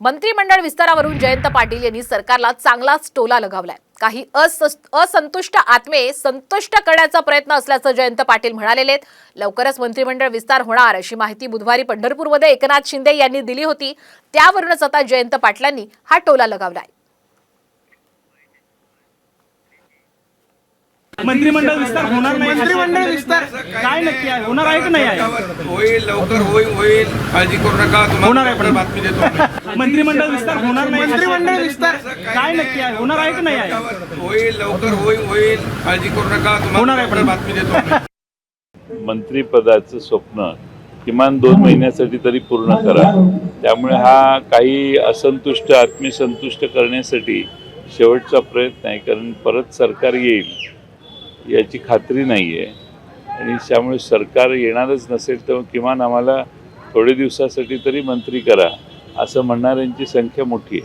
मंत्रिमंडळ विस्तारावरून जयंत पाटील यांनी सरकारला चांगलाच टोला लगावलाय. काही असंतुष्ट आत्मे संतुष्ट करण्याचा प्रयत्न असल्याचं जयंत पाटील म्हणालेले आहेत. लवकरच मंत्रिमंडळ विस्तार होणार अशी माहिती बुधवारी पंढरपूरमध्ये एकनाथ शिंदे यांनी दिली होती. त्यावरूनच आता जयंत पाटलांनी हा टोला लगावलाय. मंत्रिमंडळ विस्तार होणार नाही. मंत्रिमंडळ विस्तार काय नक्की आहे? होणार आहे की नाही आहे? होईल लवकर होईल होईल. काळजी करू नका. होणार आहे तुम्हाला पण. बातमी देतो. मंत्रिमंडळ विस्तार होणार नाही. मंत्रिमंडळ विस्तार काय नक्की आहे? होणार आहे की नाही आहे? होईल लवकर होईल होईल. काळजी करू नका. होणार आहे पण. बातमी देतो. मंत्रीपदाचं स्वप्न किमान दोन महिन्यासाठी तरी पूर्ण करा. त्यामुळे हा काही असंतुष्ट आत्मसंतुष्ट करण्यासाठी शेवटचा प्रयत्न आहे. कारण परत सरकार येईल याची खात्री नाही आहे आणि त्यामुळे सरकार येणारच नसेल तर किमान आम्हाला थोडे दिवसासाठी तरी मंत्री करा. असं म्हणणाऱ्यांची संख्या मोठी आहे.